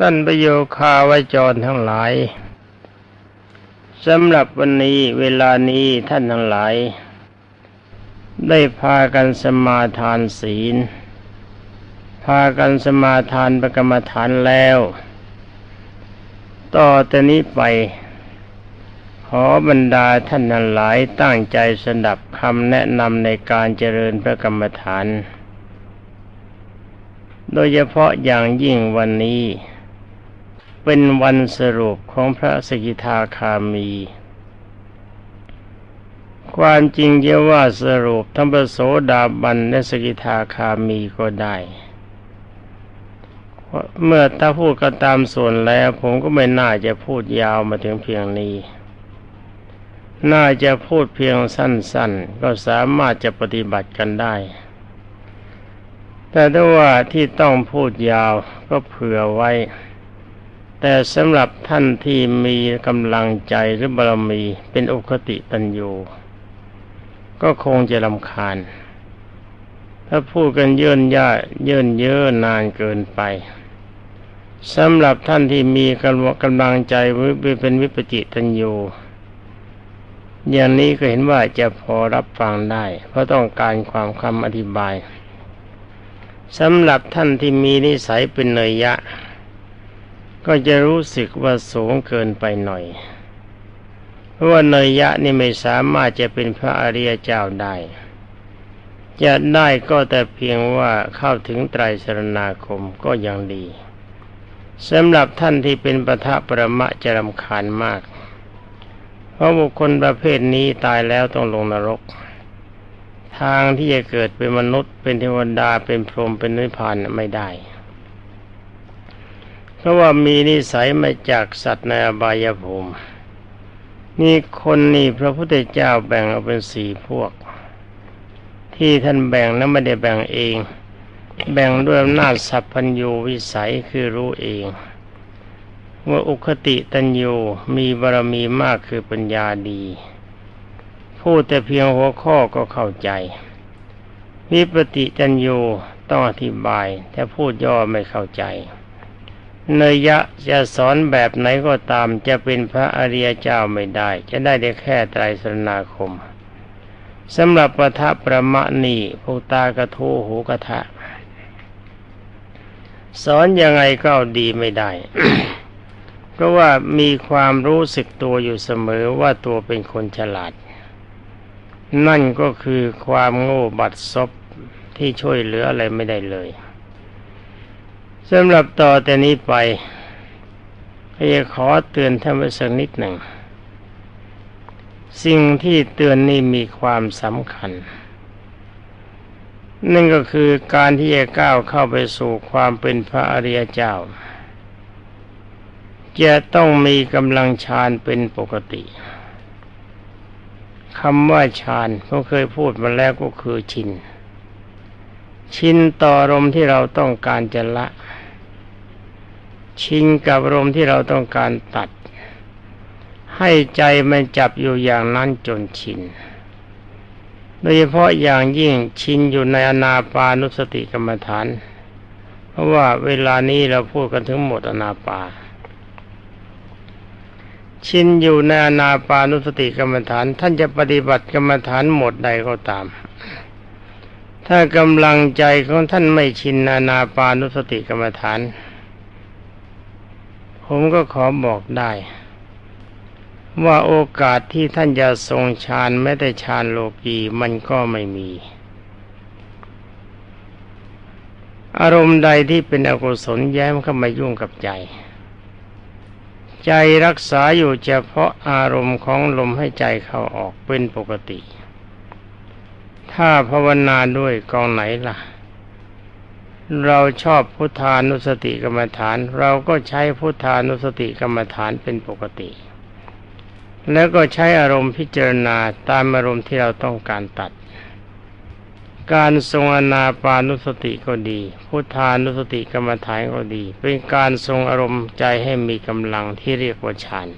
ท่านประโยคาวจรทั้งหลายสำหรับวันนี้เวลานี้ท่านทั้งหลาย ได้พากันสมาทานศีล พากันสมาทานประกรรมฐานแล้ว ต่อแต่นี้ไป ขอบรรดาท่านทั้งหลายตั้งใจสดับคำแนะนำในการเจริญพระกรรมฐาน โดยเฉพาะอย่างยิ่งวันนี้ เป็นวันสรุปของพระสกิทาคามี ความจริงจะว่าสรุปทั้งพระโสดาบันและสกิทาคามีก็ได้ เมื่อถ้าพูดก็ตามส่วนแล้วผมก็ไม่น่าจะพูดยาวมาถึงเพียงนี้ น่าจะพูดเพียงสั้นๆ ก็สามารถจะปฏิบัติกันได้แต่ถ้าว่าที่ต้องพูดยาวก็เผื่อไว้ แต่สำหรับท่านที่มีกำลังใจหรือบารมีเป็นอุคติตัญญูก็คงจะลำคาญ ถ้าพูดกันเยินย่าเยินเยอะนานเกินไปสำหรับท่านที่มีกำลังใจเป็นวิปจิตัญญูอย่างนี้ก็เห็นว่าจะพอรับฟังได้ เพราะต้องการความคำอธิบายสำหรับท่านที่มีนิสัยเป็นเนยยะ ก็จะรู้สึกว่าสูงเกินไปหน่อย เพราะว่าเนยยะนี่ไม่สามารถจะเป็นพระอริยเจ้าได้ จะได้ก็แต่เพียงว่าเข้าถึงไตรสรณาคมก็ยังดีสำหรับท่านที่เป็นปทะประมะจะรำคาญมาก เพราะบุคคลประเภทนี้ตายแล้วต้องลงนรก ทางที่จะเกิดเป็นมนุษย์เป็นเทวดาเป็นพรหมเป็นนิพพานไม่ได้ ราะว่ามีนิสัยมาจากสัตว์ในอบายภูมินี่คนนี่พระพุทธเจ้าแบ่งออกเป็นสี่พวก ที่ท่านแบ่งนั้นไม่ได้แบ่งเอง แบ่งด้วยอำนาจสัพพัญญูวิสัยคือรู้เอง ว่าอุคติตัญญูมีบารมีมากคือปัญญาดี พูดแต่เพียงหัวข้อก็เข้าใจ วิปติจัญญูต้องอธิบายแต่พูดย่อไม่เข้าใจ เนยะจะสอนแบบไหนก็ตามจะเป็นพระอริยเจ้าไม่ได้ จะได้ได้แค่ไตรสรณาคมสำหรับประทับประมะนีภูตากระทูหูกระทะ สอนยังไงก็ดีไม่ได้ เพราะว่ามีความรู้สึกตัวอยู่เสมอว่าตัวเป็นคนฉลาด นั่นก็คือความโง่บัดซบที่ช่วยเหลืออะไรไม่ได้เลย สำหรับต่อแต่นี้ไปจะขอเตือนท่านไว้สักนิดหนึ่ง สิ่งที่เตือนนี่มีความสำคัญ นั่นก็คือการที่จะก้าวเข้าไปสู่ความเป็นพระอริยเจ้า จะต้องมีกำลังฌานเป็นปกติคำว่าฌานเขาเคยพูดมาแล้วก็คือชิน ชินต่อรมที่เราต้องการจะละ ชิงกับอารมที่เราต้องการตัด ให้ใจมันจับอยู่อย่างนั้นจนชินโดยเฉพาะอย่างยิ่งชินอยู่ในอนาปานุสติกรรมฐาน เพราะว่าเวลานี้เราพูดกันถึงหมดอนาปา ชินอยู่ในอนาปานุสติกรรมฐาน ท่านจะปฏิบัติกรรมฐานหมดใดก็ตาม ถ้ากำลังใจของท่านไม่ชินนานาปานุสติกรรมฐาน ผมก็ขอบอกได้ ว่าโอกาสที่ท่านจะทรงฌานแม้แต่ฌานโลกีมันก็ไม่มี อารมณ์ใดที่เป็นอกุศลแย้มเข้ามายุ่งกับใจ ใจรักษาอยู่เฉพาะอารมณ์ของลมให้ใจเข้าออกเป็นปกติ ถ้าภาวนาด้วยกองไหนล่ะ เราชอบพุทธานุสติกรรมฐาน เราก็ใช้พุทธานุสติกรรมฐานเป็นปกติ แล้วก็ใช้อารมณ์พิจารณาตามอารมณ์ที่เราต้องการตัด การทรงอนาปานุสติก็ดี พุทธานุสติกรรมฐานก็ดี เป็นการทรงอารมณ์ใจให้มีกำลังที่เรียกว่าฌาน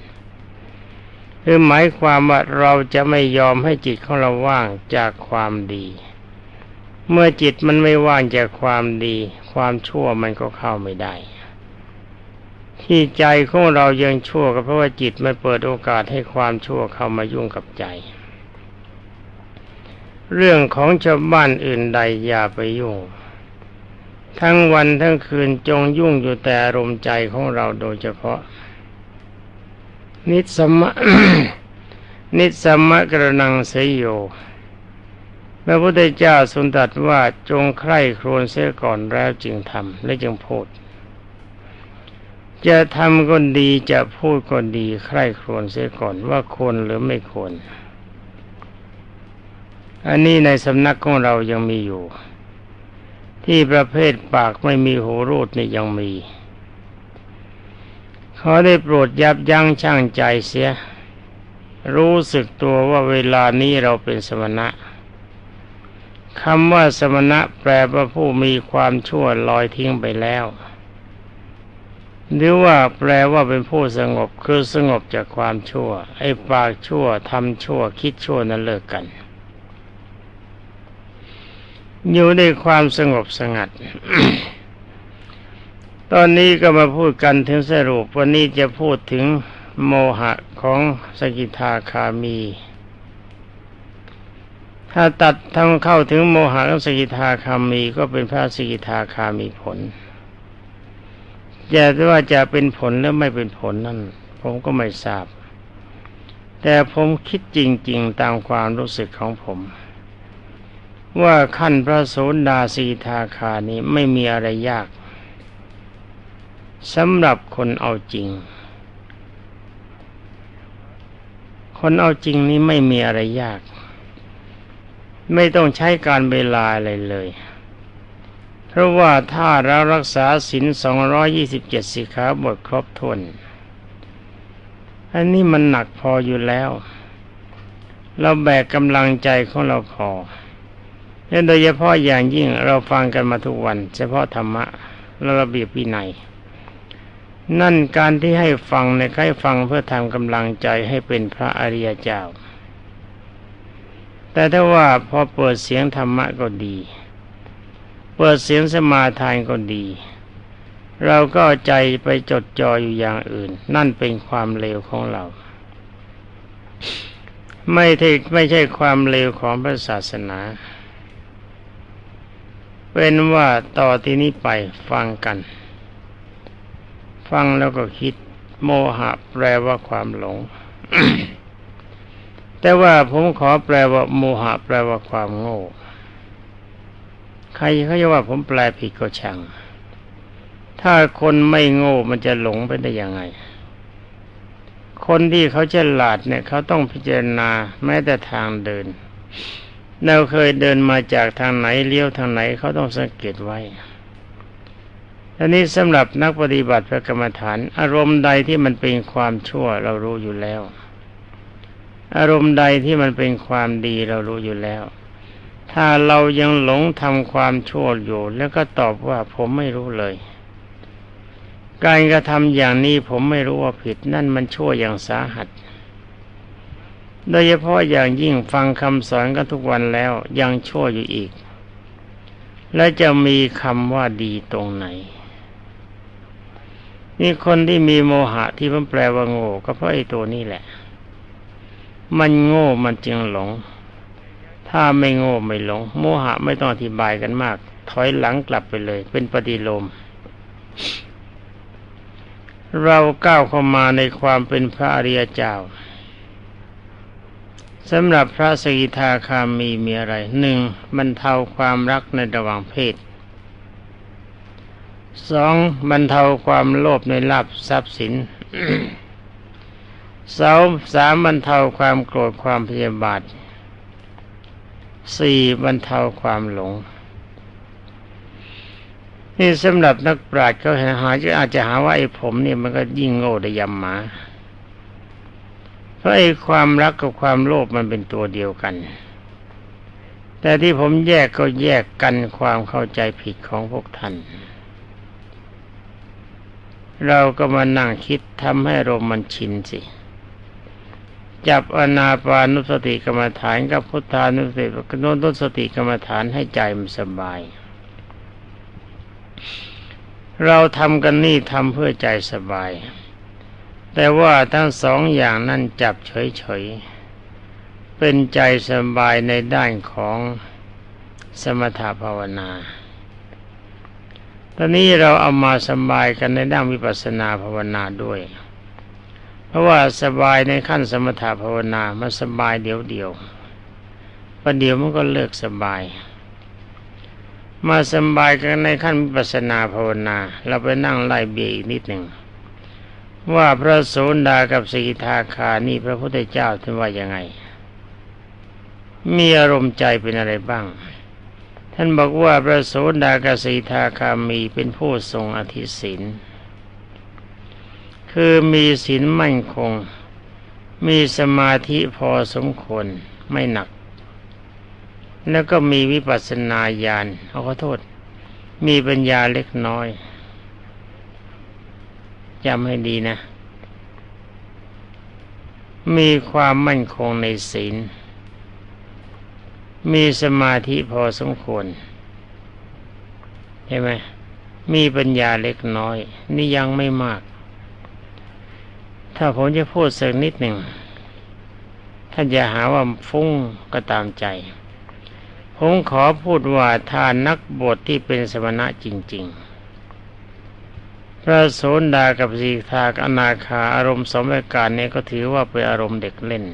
คือหมายความว่าเราจะไม่ยอมให้จิตของเราว่างจากความดี เมื่อจิตมันไม่ว่างจากความดี ความชั่วมันก็เข้าไม่ได้ ที่ใจของเรายังชั่วก็เพราะว่าจิตมันเปิดโอกาสให้ความชั่วเข้ามายุ่งกับใจ เรื่องของชาวบ้านอื่นใดอย่าไปยุ่ง ทั้งวันทั้งคืนจงยุ่งอยู่แต่อารมณ์ใจของเราโดยเฉพาะ นิสมะนิสมะกระนังเสยโย พระพุทธเจ้าสุนตรัสว่าจงใคร่ครวญเสียก่อนแล้วจึงทำและจึงพูด จะทำก็ดีจะพูดก็ดีใคร่ครวญเสียก่อนว่าควรหรือไม่ควร อันนี้ในสำนักของเรายังมีอยู่ ที่ประเภทปากไม่มีหูรูดนี่ยังมีเขาได้โปรดยับยั้งชั่งใจเสีย รู้สึกตัวว่าเวลานี้เราเป็นสมณะ คำว่าสมณะแปลว่าผู้มีความชั่วลอยทิ้งไปแล้วหรือว่าแปลว่าเป็นผู้สงบคือสงบจากความชั่ว ไอ้ปากชั่วทำชั่วคิดชั่วนั้นเลิกกัน อยู่ในความสงบสงัด ตอนนี้ก็มาพูดกันถึงสรุปวันนี้จะพูดถึงโมหะของสกิทาคามี ถ้าตัดทำเข้าถึงโมหะสกิทาคามีก็เป็นพระสกิทาคามีผลจะว่าจะเป็นผลหรือไม่เป็นผลนั่น ผมก็ไม่ทราบ แต่ผมคิดจริง ๆ ตามความรู้สึกของผม ว่าขั้นพระโสดาสีทาคานี้ไม่มีอะไรยากสำหรับคนเอาจริง คนเอาจริงนี้ไม่มีอะไรยาก ไม่ต้องใช้การเวลาอะไรเลย เพราะว่าถ้าเรารักษาศีลสองร้อยี่สิบเจ็ดสิขาบทครบถ้วนอันนี้มันหนักพออยู่แล้ว เราแบกกำลังใจของเราพอและโดยเฉพาะอย่างยิ่งเราฟังกันมาทุกวัน เฉพาะธรรมะและระเบียบวินัย นั่นการที่ให้ฟังในใครฟังเพื่อทำกำลังใจให้เป็นพระอริยเจ้า แต่ถ้าว่าพอเปิดเสียงธรรมะก็ดี เปิดเสียงสมาทานก็ดี เราก็ใจไปจดจ่ออยู่อย่างอื่น นั่นเป็นความเลวของเรา ไม่ใช่ไม่ใช่ความเลวของพระศาสนา เป็นว่าต่อที่นี้ไปฟังกัน ฟังแล้วก็คิด โมหะแปลว่าความหลง แต่ว่าผมขอแปลว่า โมหะ แปลว่าความโง่ ใครเขาจะว่าผมแปลผิดก็ช่าง ถ้าคนไม่โง่มันจะหลงไปได้ยังไง คนที่เขาฉลาดเนี่ย เขาต้องพิจารณาแม้แต่ทางเดิน เราเคยเดินมาจากทางไหนเลี้ยวทางไหนเขาต้องสังเกตไว้อันนี้สำหรับนักปฏิบัติพระกรรมฐาน อารมณ์ใดที่มันเป็นความชั่วเรารู้อยู่แล้ว อารมณ์ใดที่มันเป็นความดีเรารู้อยู่แล้ว ถ้าเรายังหลงทำความชั่วอยู่ แล้วก็ตอบว่าผมไม่รู้เลย การกระทำอย่างนี้ผมไม่รู้ว่าผิดนั่นมันชั่วอย่างสาหัส โดยเฉพาะอย่างยิ่งฟังคำสอนกันทุกวันแล้วยังชั่วอยู่อีก และจะมีคำว่าดีตรงไหนนี่คนที่มีโมหะที่มันแปลว่าโง่ก็เพราะไอ้ตัวนี้แหละ มันโง่มันจึงหลง ถ้าไม่โง่ไม่หลง โมหะไม่ต้องอธิบายกันมาก ถอยหลังกลับไปเลย เป็นปฏิโลม เราก้าวเข้ามาในความเป็นพระอริยเจ้าสำหรับพระสกิทาคามีมีอะไรหนึ่งบรรเทาความรักในระหว่างเพศสองบรรเทาความโลภในลาภทรัพย์สิน สองสามบรรเทาความโกรธความพยาบาทสี่บรรเทาความหลง นี่สำหรับนักปราชญ์เขาหาจะอาจจะหาว่าไอ้ผมเนี่ยมันก็ยิ่งโง่ได้ยำหมาเพราะไอ้ความรักกับความโลภมันเป็นตัวเดียวกัน แต่ที่ผมแยกก็แยกกันความเข้าใจผิดของพวกท่าน เราก็มานั่งคิดทำให้ลมมันชินสิ จับอนาปานุสติกรรมฐานกับพุทธานุสติกโนนุสติกรรมฐานให้ใจมันสบาย เราทำกันนี่ทำเพื่อใจสบาย แต่ว่าทั้งสองอย่างนั้นจับเฉยๆ เป็นใจสบายในด้านของสมถภาวนา ตอนนี้เราเอามาสบายกันในด้านวิปัสสนาภาวนาด้วย เพราะว่าสบายในขั้นสมถภาวนามันสบายเดียวเดียวประเดี๋ยวมันก็เลิกสบาย มาสบายกันในขั้นวิปัสสนาภาวนา เราไปนั่งไล่เบียอีกนิดหนึ่งว่าพระโสดากับสีทาคานี่พระพุทธเจ้าท่านว่ายังไง มีอารมณ์ใจเป็นอะไรบ้าง ท่านบอกว่าพระโสดากับสีทาคามีเป็นผู้ทรงอธิศิน คือมีศีลมั่นคง มีสมาธิพอสมควรไม่หนัก แล้วก็มีวิปัสสนาญาณเอาขอโทษ มีปัญญาเล็กน้อยจำให้ดีนะ มีความมั่นคงในศีล มีสมาธิพอสมควรใช่ไหมมีปัญญาเล็กน้อย นี่ยังไม่มาก ถ้าผมจะพูดสักนิดหนึ่งท่านจะหาว่าฟุ้งก็ตามใจ ผมขอพูดว่าถ้านนักบวชที่เป็นสมณะจริง ๆ พระโสดากับสีทากอนาคาอารมณ์สมการนี้ก็ถือว่าเป็นอารมณ์เด็กเล่น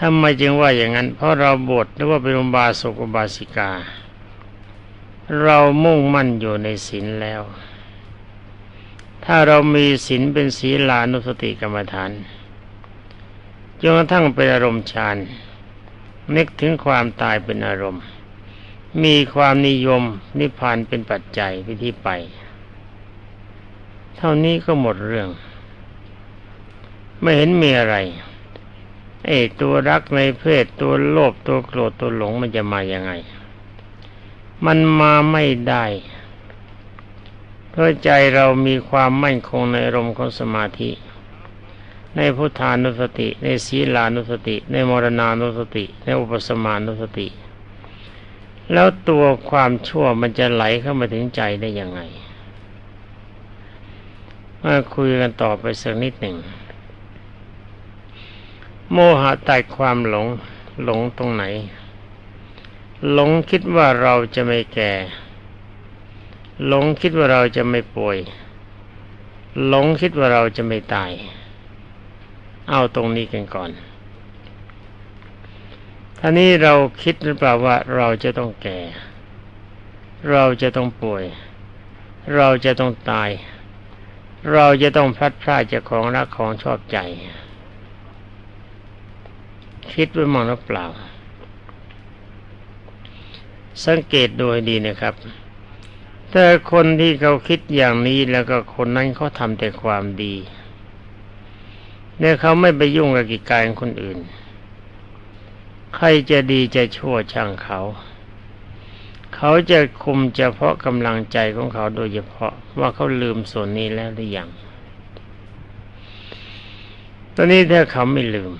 ทำไมจึงว่าอย่างนั้น เพราะเราบวชหรือว่าเป็นอุบาสกอุบาสิกา เรามุ่งมั่นอยู่ในศีลแล้ว ถ้าเรามีศีลเป็นศีลานุสติกรรมฐานจนกระทั่งเป็นอารมณ์ฌานนึกถึงความตายเป็นอารมณ์ มีความนิยมนิพพานเป็นปัจจัยวิธีไป เท่านี้ก็หมดเรื่อง ไม่เห็นมีอะไรไอ้ตัวรักในเพศตัวโลภตัวโกรธตัวหลงมันจะมาอย่างไง มันมาไม่ได้ เพราะใจเรามีความมั่นคงในอารมณ์ของสมาธิ ในพุทธานุสติ ในศีลานุสติ ในมรณานุสติ ในอุปสมานุสติ แล้วตัวความชั่วมันจะไหลเข้ามาถึงใจได้ยังไงมาคุยกันต่อไปสักนิดหนึ่ง โมหะตัดความหลงหลงตรงไหน หลงคิดว่าเราจะไม่แก่ หลงคิดว่าเราจะไม่ป่วย หลงคิดว่าเราจะไม่ตาย เอาตรงนี้กันก่อนท่านี้เราคิดหรือเปล่าว่าเราจะต้องแก่ เราจะต้องป่วย เราจะต้องตาย เราจะต้องพลัดพรากจากของรักของชอบใจ คิดไว้มองหรือเปล่า สังเกตโดูให้ดีนะครับ แต่คนที่เขาคิดอย่างนี้แล้วก็คนนั้นเขาทำแต่ความดีเนี่ยเขาไม่ไปยุ่งกับกิจการคนอื่น ใครจะดีจะชั่วช่างเขา เขาจะคุมเฉพาะกำลังใจของเขาโดยเฉพาะว่าเขาลืมส่วนนี้แล้วหรือยัง ตอนนี้ถ้าเขาไม่ลืม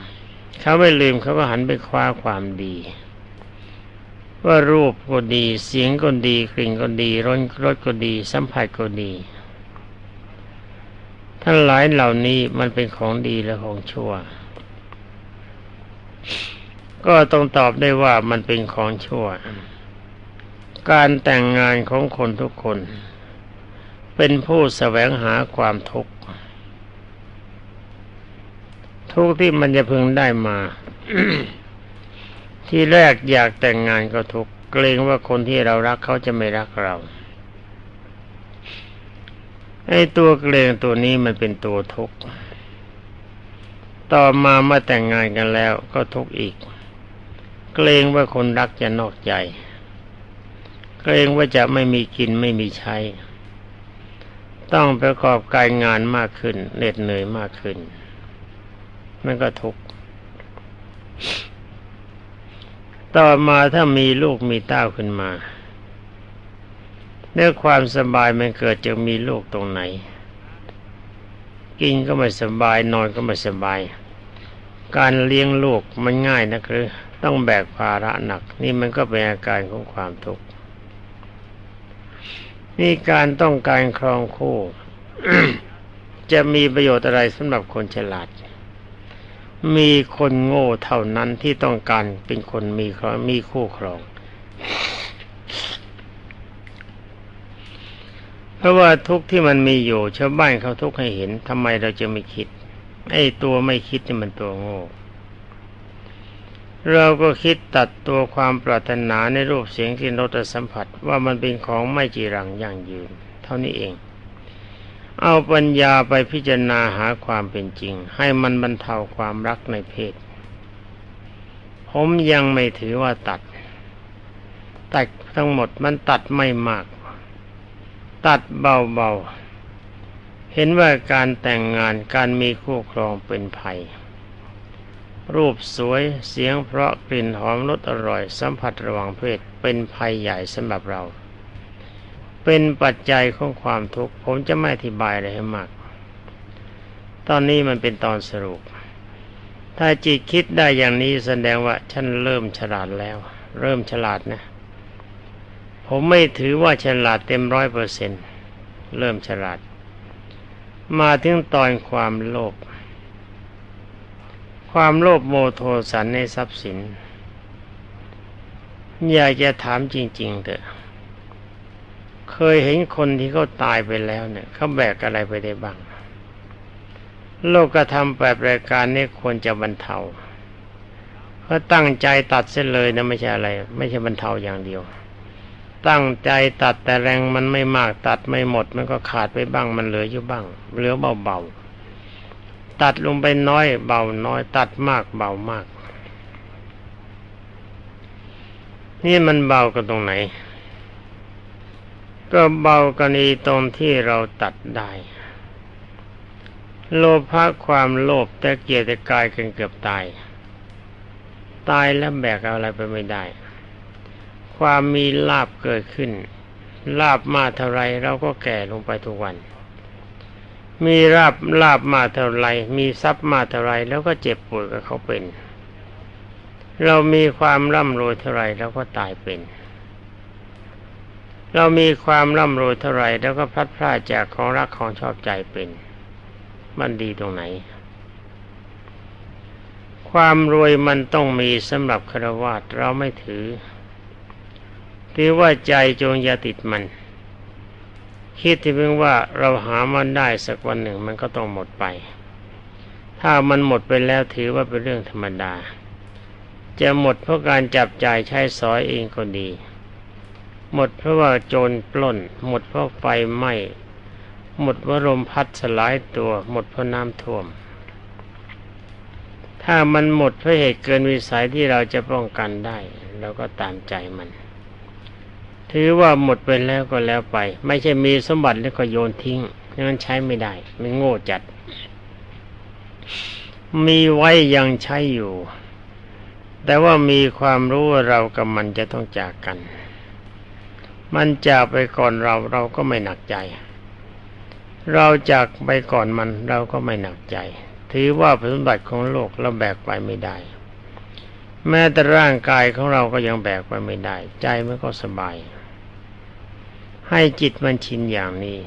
เขาไม่ลืมเขาก็หันไปคว้าความดี ว่ารูปก็ดี เสียงก็ดีกลิ่นก็ดีรสรสก็ดี สัมผัสก็ดีทั้งหลายเหล่านี้มันเป็นของดีและของชั่ว ก็ต้องตอบได้ว่ามันเป็นของชั่ว การแต่งงานของคนทุกคน เป็นผู้แสวงหาความทุกข์ทุกที่มันจะพึงได้มา ที่แรกอยากแต่งงานก็ทุกเกรงว่าคนที่เรารักเขาจะไม่รักเราไอ้ตัวเกรงตัวนี้มันเป็นตัวทุกข์ต่อมาเมื่อแต่งงานกันแล้วก็ทุกข์อีก เกรงว่าคนรักจะนอกใจ เกรงว่าจะไม่มีกินไม่มีใช้ ต้องประกอบการงานมากขึ้นเหน็ดเหนื่อยมากขึ้น มันก็ทุกข์ ต่อมาถ้ามีลูกมีเต้าขึ้นมาเนื้อความสบายมันเกิดจากมีลูกตรงไหน กินก็ไม่สบาย นอนก็ไม่สบาย การเลี้ยงลูกมันง่ายนะคือต้องแบกภาระหนัก นี่มันก็เป็นอาการของความทุกข์นี่การต้องการครองคู่ จะมีประโยชน์อะไรสำหรับคนฉลาด มีคนโง่เท่านั้นที่ต้องการเป็นคนมีครองมีคู่ครอง เพราะว่าทุกที่มันมีอยู่ชาวบ้านเขาทุกให้เห็นทำไมเราจะไม่คิด ไอ้ตัวไม่คิดนี่มันตัวโง่ เราก็คิดตัดตัวความปรารถนาในรูปเสียงกลิ่นรสสัมผัสว่ามันเป็นของไม่จีรังยั่งยืน เท่านี้เอง เอาปัญญาไปพิจารณาหาความเป็นจริง ให้มันบรรเทาความรักในเพศ ผมยังไม่ถือว่าตัด ตัดทั้งหมดมันตัดไม่มาก ตัดเบาๆ เห็นว่าการแต่งงานการมีคู่ครองเป็นภัย รูปสวยเสียงเพราะกลิ่นหอมรสอร่อยสัมผัสระหว่างเพศเป็นภัยใหญ่สำหรับเรา เป็นปัจจัยของความทุกข์ผมจะไม่อธิบายอะไรให้มาก ตอนนี้มันเป็นตอนสรุป ถ้าจิตคิดได้อย่างนี้แสดงว่าฉันเริ่มฉลาดแล้ว เริ่มฉลาดนะ ผมไม่ถือว่าฉลาดเต็มร้อยเปอร์เซ็นเริ่มฉลาด มาถึงตอนความโลภความโลภโมโทสันในทรัพย์สิน อยากจะถามจริง ๆเถอะ เคยเห็นคนที่เขาตายไปแล้วเนี่ยเขาแบกอะไรไปได้บ้าง โลกกระทำแบบรายการนี้ควรจะบรรเทาเขาตั้งใจตัดเส้นเลยนะไม่ใช่อะไร ไม่ใช่บรรเทาอย่างเดียว ตั้งใจตัดแต่แรงมันไม่มากตัดไม่หมด มันก็ขาดไปบ้างมันเหลืออยู่บ้าง เหลือเบาๆตัดลงไปน้อย เบาน้อย ตัดมากเบามาก นี่มันเบากันตรงไหน ก็เบากรณีตรงที่เราตัดได้ โลภะความโลภแต่เกียรติกายกันเกือบตาย ตายแล้วแบกอาอะไรไปไม่ได้ ความมีลาบเกิดขึ้น ลาบมาเท่าไรเราก็แก่ลงไปทุกวัน มีลาบลาบมาเท่าไรมีทรัพย์มาเท่าไรแล้วก็เจ็บป่วยกับเขาเป็น เรามีความร่ำรวยเท่าไรเราก็ตายเป็น เรามีความร่ำรวยเท่าไรแล้วก็พลัดพรากจากของรักของชอบใจเป็น มันดีตรงไหน ความรวยมันต้องมีสำหรับคารวะเราไม่ถือ ถือว่าใจจงอย่าติดมัน คิดที่เพียงว่าเราหามันได้สักวันหนึ่งมันก็ต้องหมดไป ถ้ามันหมดไปแล้วถือว่าเป็นเรื่องธรรมดา จะหมดเพราะการจับจ่ายใช้สอยเองก็ดี หมดเพราะว่าโจรปล้น หมดเพราะไฟไหม้หมดเพราะลมพัดสลายตัว หมดเพราะน้ำท่วม ถ้ามันหมดเพราะเหตุเกินวิสัยที่เราจะป้องกันได้เราก็ตามใจมัน ถือว่าหมดไปแล้วก็แล้วไป ไม่ใช่มีสมบัติแล้วก็โยนทิ้งนั้นใช้ไม่ได้ มันโง่จัด มีไว้ยังใช้อยู่ แต่ว่ามีความรู้ว่าเรากับมันจะต้องจากกัน มันจากไปก่อนเราเราก็ไม่หนักใจ เราจากไปก่อนมันเราก็ไม่หนักใจ ถือว่าสมบัติของโลกเราแบกไปไม่ได้ แม้แต่ร่างกายของเราก็ยังแบกไปไม่ได้ ใจมันก็สบาย ให้จิตมันชินอย่างนี้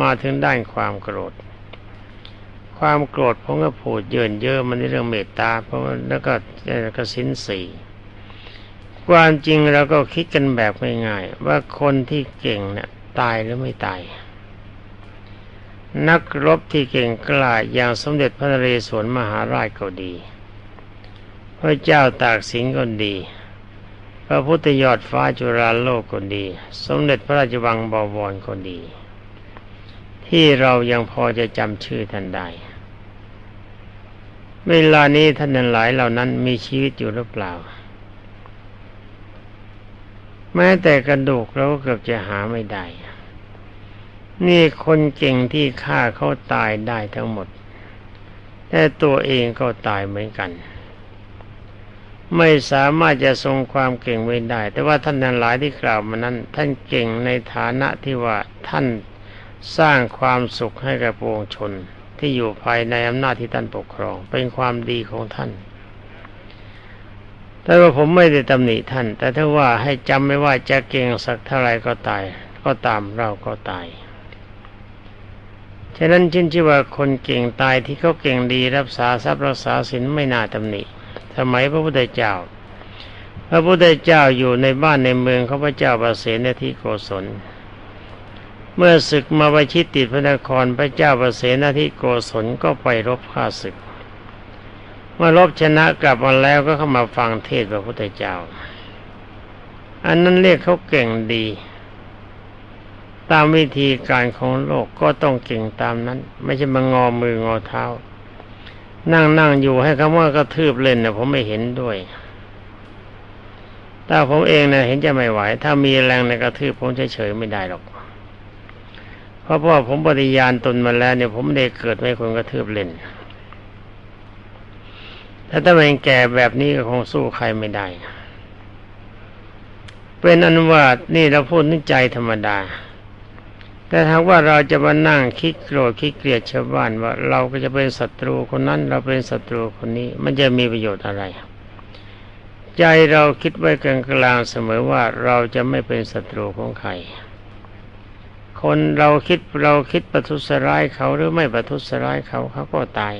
มาถึงด้านความโกรธ ความโกรธผมก็พูดเยินเยอะมันในเรื่องเมตตาเพราะว่าแล้วก็กสินสี ความจริงเราก็คิดกันแบบง่ายๆว่าคนที่เก่งเนี่ยตายหรือไม่ตาย นักรบที่เก่งกล้าอย่างสมเด็จพระนเรศวรมหาราชก็ดี พระเจ้าตากสินก็ดี พระพุทธยอดฟ้าจุฬาโลกก็ดี สมเด็จพระราชวังบวรก็ดี ที่เรายังพอจะจำชื่อท่านได้เวลานี้ท่านหลายเหล่านั้นมีชีวิตอยู่หรือเปล่า แม้แต่กระดูกเราก็เกือบจะหาไม่ได้ นี่คนเก่งที่ฆ่าเขาตายได้ทั้งหมด แต่ตัวเองก็ตายเหมือนกัน ไม่สามารถจะทรงความเก่งไว้ได้ แต่ว่าท่านนั้นหลายที่กล่าวมานั้น ท่านเก่งในฐานะที่ว่าท่านสร้างความสุขให้กับปวงชนที่อยู่ภายในอำนาจที่ท่านปกครอง เป็นความดีของท่าน แต่ว่าผมไม่ได้ตำหนิท่าน แต่ถ้าว่าให้จำไม่ว่าจะเก่งสักเท่าไรก็ตาย ก็ตามเราก็ตาย ฉะนั้นจึงชื่อว่าคนเก่งตายที่เขาเก่งดีรักษาทรัพย์รักษาศีลไม่น่าตำหนิ สมัยพระพุทธเจ้า พระพุทธเจ้าอยู่ในบ้านในเมืองเขาพระเจ้าประเสนที่โกศลเมื่อศึกมาประชิดติดพระนครพระเจ้าประเสนที่โกศลก็ไปรบฆ่าศึก มื่อรบชนะกลับมาแล้วก็เข้ามาฟังเทศพระพุทธเจ้า อันนั้นเรียกเขาเก่งดี ตามวิธีการของโลกก็ต้องเก่งตามนั้น ไม่ใช่มางอมืองอเท้า นั่งนั่งอยู่ให้คำว่ากระทืบเล่นนะผมไม่เห็นด้วยถ้าผมเองนะเห็นจะไม่ไหว ถ้ามีแรงในกระทืบผมเฉยๆไม่ได้หรอกเพราะว่าผมปฏิญาณตนมาแล้วเนี่ยผมได้เกิดไม่คนกระทืบเล่น ถ้าถ้าเป็นแก่แบบนี้ก็คงสู้ใครไม่ได้ เป็นอนุวานี่เราพูดนึกใจธรรมดา แต่ถ้าว่าเราจะมานั่งคิดโกรธคิดเกลียดชาวบ้านว่า เราก็จะเป็นศัตรูคนนั้น เราเป็นศัตรูคนนี้ มันจะมีประโยชน์อะไร ใจเราคิดไว้กลางกลางเสมอว่าเราจะไม่เป็นศัตรูของใครคนเราคิดเราคิดประทุษร้ายเขาหรือไม่ประทุษร้ายเขาเขาก็ตาย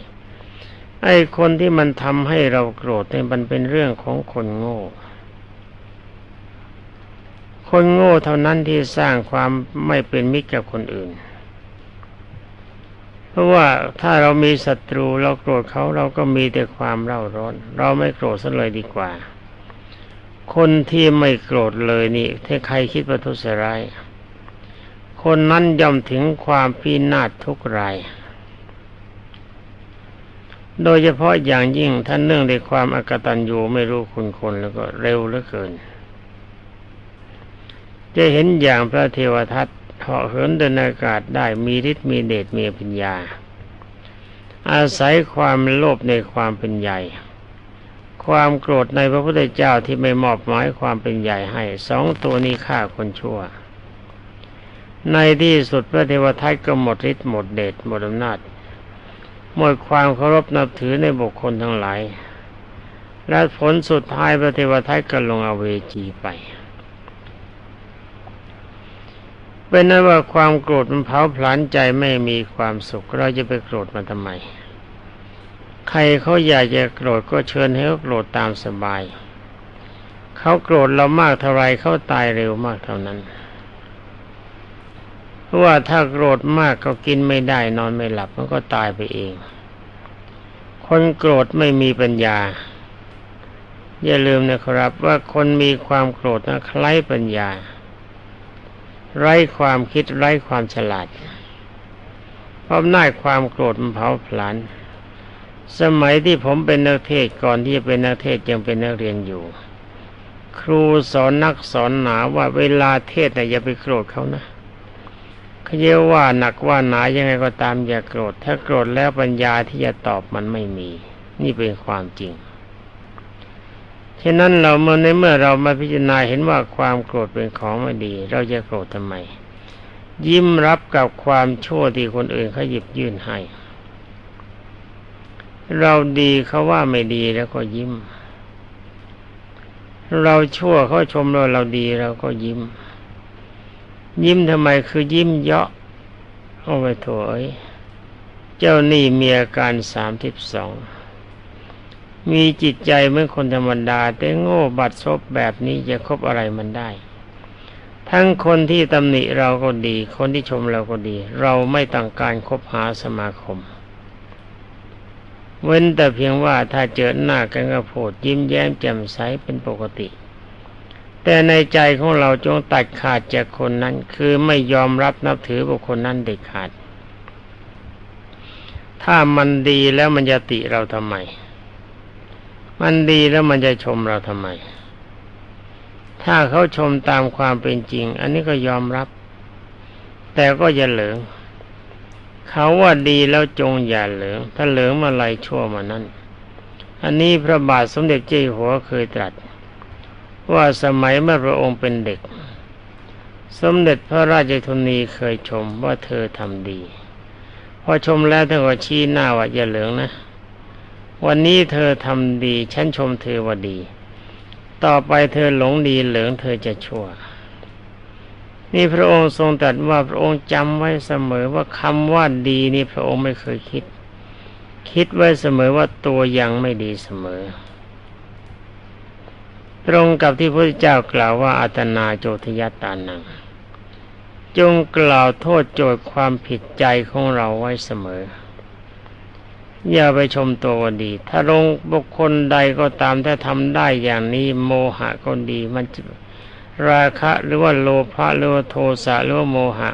ไอ้คนที่มันทำให้เราโกรธเนี่ยมันเป็นเรื่องของคนโง่ คนโง่เท่านั้นที่สร้างความไม่เป็นมิตรกับคนอื่น เพราะว่าถ้าเรามีศัตรูเราโกรธเขาเราก็มีแต่ความเร่าร้อน เราไม่โกรธซะเลยดีกว่า คนที่ไม่โกรธเลยนี่ถ้าใครคิดประทุษร้ายคนนั้นย่อมถึงความพินาศทุกราย โดยเฉพาะอย่างยิ่งท่านเนื่องในความอากตันยูไม่รู้คุณคนแล้วก็เร็วเหลือเกิน จะเห็นอย่างพระเทวทัตเหาะเหินเดินอากาศได้มีฤทธิ์มีเดชมีปัญญา อาศัยความโลภในความเป็นใหญ่ ความโกรธในพระพุทธเจ้าที่ไม่มอบหมายความเป็นใหญ่ให้สองตัวนี้ฆ่าคนชั่ว ในที่สุดพระเทวทัตก็หมดฤทธิ์หมดเดชหมดอำนาจ หมดความเคารพนับถือในบุคคลทั้งหลาย และผลสุดท้ายพระเทวทัตก็ลงอเวจีไป เป็นนั้นว่าความโกรธมันเผาผลาญใจไม่มีความสุข เราจะไปโกรธมันทำไม ใครเขาอยากจะโกรธก็เชิญให้เขาโกรธตามสบาย เขาโกรธเรามากเท่าไรเขาตายเร็วมากเท่านั้น ว่าถ้าโกรธมากก็กินไม่ได้นอนไม่หลับมันก็ตายไปเอง คนโกรธไม่มีปัญญา อย่าลืมนะครับว่าคนมีความโกรธนะคล้ายปัญญา ไร้ความคิดไร้ความฉลาดเพราะน่ายความโกรธมันเผาผลาญสมัยที่ผมเป็นนักเทศก่อนที่จะเป็นนักเทศยังเป็นนักเรียนอยู่ ครูสอนนักสอนหนาว่าเวลาเทศนะอย่าไปโกรธเขานะ เยาว่าหนักว่าหนายังไงก็ตามอย่าโกรธ ถ้าโกรธแล้วปัญญาที่จะตอบมันไม่มี นี่เป็นความจริงฉะนั้นเราเมื่อในเมื่อเรามาพิจารณาเห็นว่าความโกรธเป็นของไม่ดี เราจะโกรธทำไม ยิ้มรับกับความชั่วที่คนอื่นเขาหยิบยื่นให้ เราดีเขาว่าไม่ดีแล้วก็ยิ้ม เราชั่วเขาชมเราเราดีเราก็ยิ้ม ยิ้มทำไมคือยิ้มเยาะโอ้ไปโถยเจ้านี่มีอาการสามทิบสองมีจิตใจเหมือนคนธรรมดา แต่โง่บัดซบแบบนี้จะคบอะไรมันได้ ทั้งคนที่ตำหนิเราก็ดี คนที่ชมเราก็ดี เราไม่ต้องการคบหาสมาคม เว้นแต่เพียงว่าถ้าเจอหน้ากันก็พูดยิ้มแย้มแจ่มใสเป็นปกติ แต่ในใจของเราจงตัดขาดจากคนนั้น คือไม่ยอมรับนับถือบุคคลนั้นเด็ดขาด ถ้ามันดีแล้วมันจะติเราทำไม มันดีแล้วมันจะชมเราทำไม ถ้าเขาชมตามความเป็นจริง อันนี้ก็ยอมรับ แต่ก็อย่าเหลิงเขาว่าดีแล้วจงอย่าเหลิงถ้าเหลิงมาไรชั่วมานั้น อันนี้พระบาทสมเด็จเจ้าหัวเคยตรัส ว่าสมัยเมื่อพระองค์เป็นเด็ก สมเด็จพระราชธนีเคยชมว่าเธอทำดี พอชมแล้วท่านก็ชี้หน้าว่าอย่าเหลืองนะ วันนี้เธอทำดี ฉันชมเธอว่าดี ต่อไปเธอหลงดีเหลืองเธอจะชั่ว นี่พระองค์ทรงตรัสว่าพระองค์จำไว้เสมอว่าคำว่าดีนี่พระองค์ไม่เคยคิด คิดไว้เสมอว่าตัวยังไม่ดีเสมอ ตรงกับที่พระเจ้ากล่าวว่าอัตนาโจทยตานัง จงกล่าวโทษโจทย์ความผิดใจของเราไว้เสมอ อย่าไปชมตัวดี ถ้าลงบุคคลใดก็ตามถ้าทำได้อย่างนี้โมหะก็ดีมันราคะหรือว่าโลภะหรือว่าโทสะหรือว่าโมหะ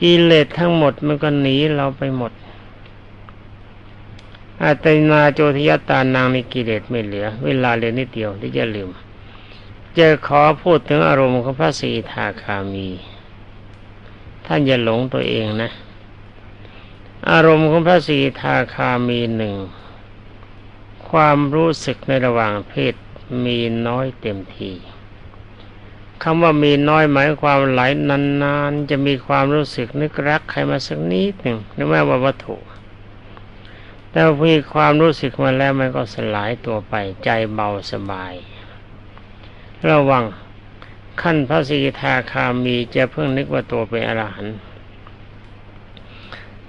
กิเลสทั้งหมดมันก็หนีเราไปหมดอาตนาโจทยตานางในกิเลสไม่เหลือ เวลาเรียนิดเดียวที่จะลืม จะขอพูดถึงอารมณ์ของพระสีทาคามี ท่านอย่าหลงตัวเองนะ อารมณ์ของพระสีทาคามีหนึ่ง ความรู้สึกในระหว่างเพศมีน้อยเต็มทีคำว่ามีน้อยหมายความหลายนานๆ จะมีความรู้สึกนึกรักใครมาสักนิดหนึ่งนึกแม้ว่าวัตถุ แต่พอมีความรู้สึกมาแล้วมันก็สลายตัวไปใจเบาสบาย ระวังขั้นพระสีทาคามีจะเพิ่งนึกว่าตัวเป็นอรหันต์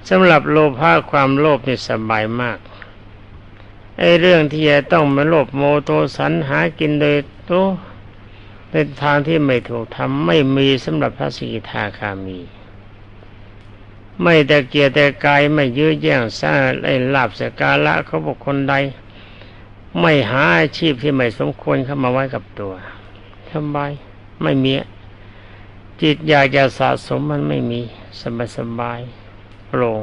สำหรับโลภะความโลภนี่สบายมากไอ้เรื่องที่จะต้องมาโลภโมโตสันหากินโดยตัวเป็นทางที่ไม่ถูกทำไม่มีสำหรับพระสีทาคามี ไม่แต่เกียรแต่กายไม่ยื้อแย่งสร้างไอ้ลาบสกาละเขาบอกคนใด ไม่หาอาชีพที่ไม่สมควรเข้ามาไว้กับตัว สบายไม่มี จิตอยากจะสะสมมันไม่มีสบายสบายโปร่ง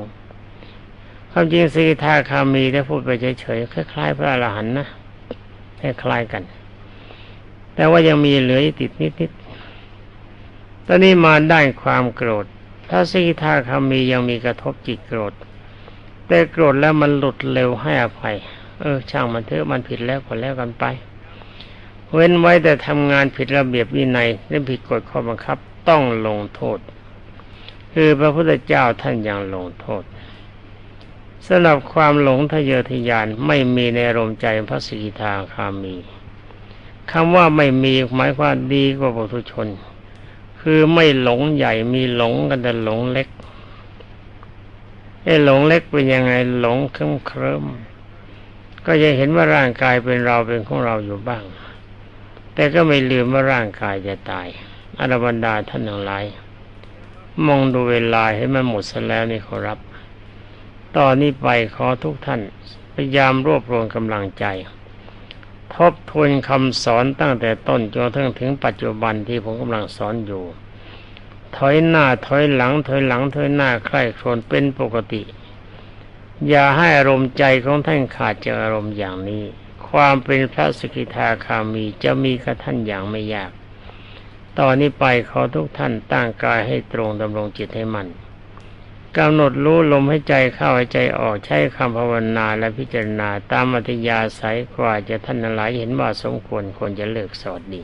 ความจริงสีทาคามีได้พูดไปเฉยๆคล้ายๆพระอรหันต์นะคล้ายๆกัน แต่ว่ายังมีเหลือติดนิดๆตอนนี้มาได้ความโกรธถ้าสีทาคามียังมีกระทบจิตโกรธ แต่โกรธแล้วมันหลุดเร็วให้อภัย เออ ช่างมันเถอะมันผิดแล้วก็แล้วกันไป เว้นไว้แต่ทำงานผิดระเบียบวินัยและผิดกฎข้อบังคับต้องลงโทษ คือพระพุทธเจ้าท่านยังลงโทษสำหรับความหลงทะเยอทะยานไม่มีในอารมณ์ใจพระสีทาคามีคำว่าไม่มีหมายความดีกว่าปุถุชน คือไม่หลงใหญ่มีหลงกันแต่หลงเล็กไอ้หลงเล็กเป็นยังไงหลงเคลิ้มเคลิ้มก็จะเห็นว่าร่างกายเป็นเราเป็นของเราอยู่บ้าง แต่ก็ไม่ลืมว่าร่างกายจะตายอรบรรดาท่านทั้งหลายมองดูเวลาให้มันหมดซะแล้วนี่ขอรับ ตอนนี้ไปขอทุกท่าน พยายามรวบรวมกำลังใจ ทบทวนคำสอนตั้งแต่ต้นจนถึงถึงปัจจุบันที่ผมกำลังสอนอยู่ ถอยหน้าถอยหลัง ถอยหลังถอยหน้าใคร่ครวญเป็นปกติ อย่าให้อารมณ์ใจของท่านขาดจากอารมณ์อย่างนี้ ความเป็นพระสกิทาคามีจะมีกับท่านอย่างไม่ยาก ตอนนี้ไปขอทุกท่านตั้งกายให้ตรงดำรงจิตให้มัน่นกำหนดรู้ลมให้ใจเข้าให้ใจออกใช้คำภาวนาและพิจารณาตามอัธยาศัยกว่าจะท่านหลายเห็นว่าสมควรควรจะเลิกสอดดี